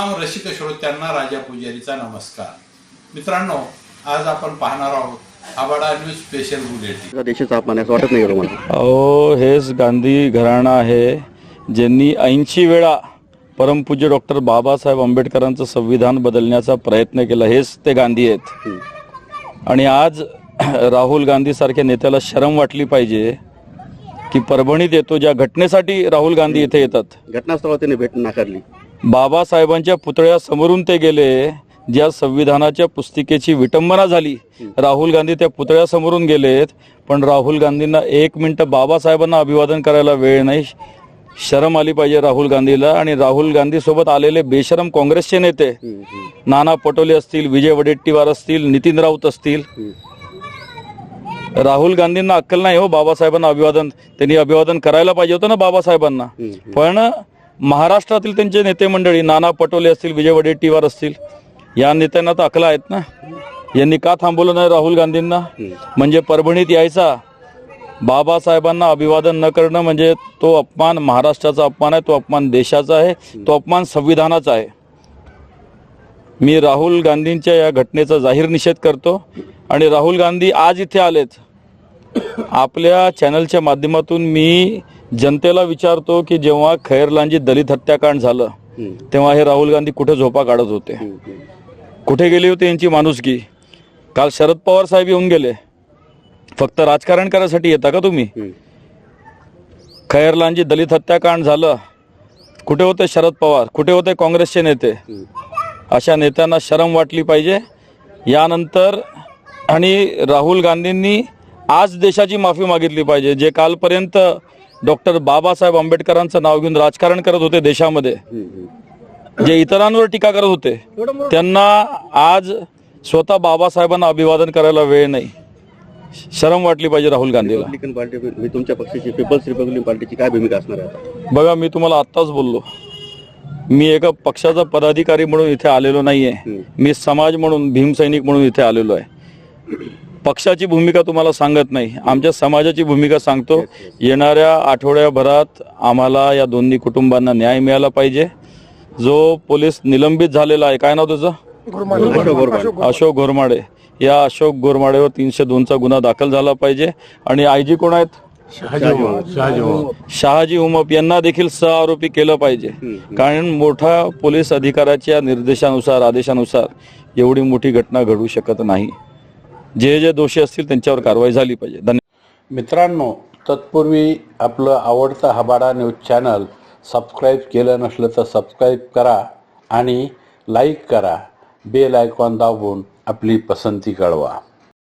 रसिक श्रोत्यांना राजा पुजारीचा नमस्कार. मित्रांनो आज आपण पाहणार आहोत आबाडा न्यूज स्पेशल बुलेटिन देशाचा अपमान असं वाटत नाही अहो हेच गांधी घराणं आहे ज्यांनी ऐंशी वेळा परमपूज्य डॉक्टर बाबासाहेब आंबेडकरांचं संविधान बदलण्याचा प्रयत्न केला हेच ते गांधी आहेत. आणि आज राहुल गांधी सारख्या नेत्याला शरम वाटली पाहिजे की परभणीत येतो ज्या घटनेसाठी राहुल गांधी इथे येतात. घटनास्थळावर त्यांनी भेट नाकारली. बाबासाहेबांच्या पुतळ्यासमोरून ते गेले. ज्या संविधानाच्या पुस्तिकेची विटंबना झाली राहुल गांधी त्या पुतळ्यासमोरून गेलेत. पण राहुल गांधींना एक मिनटं बाबासाहेबांना अभिवादन करायला वेळ नाही. शरम आली पाहिजे राहुल गांधीला आणि राहुल गांधी सोबत आलेले बेशरम काँग्रेसचे नेते नाना पटोले असतील विजय वडेट्टीवार असतील नितीन राऊत असतील. राहुल गांधींना अक्कल नाही हो बाबासाहेबांना अभिवादन. त्यांनी अभिवादन करायला पाहिजे होतं ना बाबासाहेबांना. पण महाराष्ट्रातील त्यांचे नेते मंडळी नाना पटोले असतील विजय वडेट्टीवार असतील या नेत्यांना तर अकला आहेत ना. यांनी का थांबवलं नाही राहुल गांधींना? म्हणजे परभणीत यायचा. बाबासाहेबांना अभिवादन न करणं म्हणजे तो अपमान महाराष्ट्राचा अपमान आहे तो अपमान देशाचा आहे तो अपमान संविधानाचा आहे. मी राहुल गांधींच्या या घटनेचा जाहीर निषेध करतो आणि राहुल गांधी आज इथे आलेत. आपल्या चॅनलच्या माध्यमातून मी जनतेला विचारतो की जेव्हा खैरलांजी दलित हत्याकांड झालं तेव्हा हे राहुल गांधी कुठे झोपा काढत होते? कुठे गेली होती यांची माणुसकी? काल शरद पवार साहेब येऊन गेले. फक्त राजकारण करायसाठी येता का तुम्ही? खैरलांजी दलित हत्याकांड झालं. कुठे होते शरद पवार? कुठे होते काँग्रेसचे नेते? अशा नेत्यांना शरम वाटली पाहिजे. यानंतर आणि राहुल गांधींनी आज देशाची माफी मागितली पाहिजे जे कालपर्यंत डॉक्टर बाबासाहेब आंबेडकरांचं नाव घेऊन राजकारण करत होते देशामध्ये. जे इतरांवर टीका करत होते त्यांना आज स्वतः बाबासाहेबांना अभिवादन करायला वेळ नाही. शरम वाटली पाहिजे राहुल गांधीला. रिपब्लिकन पार्टी मी तुमच्या पक्षाची पीपल्स रिपब्लिकन पार्टीची काय भूमिका असणार आहे? बघा मी तुम्हाला आत्ताच बोललो. मी एका पक्षाचा पदाधिकारी म्हणून इथे आलेलो नाहीये. मी समाज म्हणून भीमसैनिक म्हणून इथे आलेलो आहे. पक्षाची भूमिका तुम्हाला सांगत नाही. आमच्या समाजाची भूमिका सांगतो. येणाऱ्या आठवड्याभरात आम्हाला या दोन्ही कुटुंबांना न्याय मिळाला पाहिजे. जो पोलीस निलंबित झालेला आहे काय नाव त्याचं अशोक गोरमाडे या अशोक गोरमाडेवर तीनशे दोनचा गुन्हा दाखल झाला पाहिजे. आणि आयजी कोण आहेत? शहाजी उमप. यांना देखील सह आरोपी केलं पाहिजे. कारण मोठा पोलीस अधिकाऱ्याच्या निर्देशानुसार आदेशानुसार एवढी मोठी घटना घडू शकत नाही. जे जे दोषी असतील त्यांच्यावर कारवाई झाली पाहिजे. धन्यवाद मित्रांनो तत्पूर्वी आपलं आवडतं हबाडा न्यूज चॅनल सबस्क्राईब केलं नसलं तर सबस्क्राईब करा आणि लाईक करा. बेल आयकॉन दाबून आपली पसंती कळवा.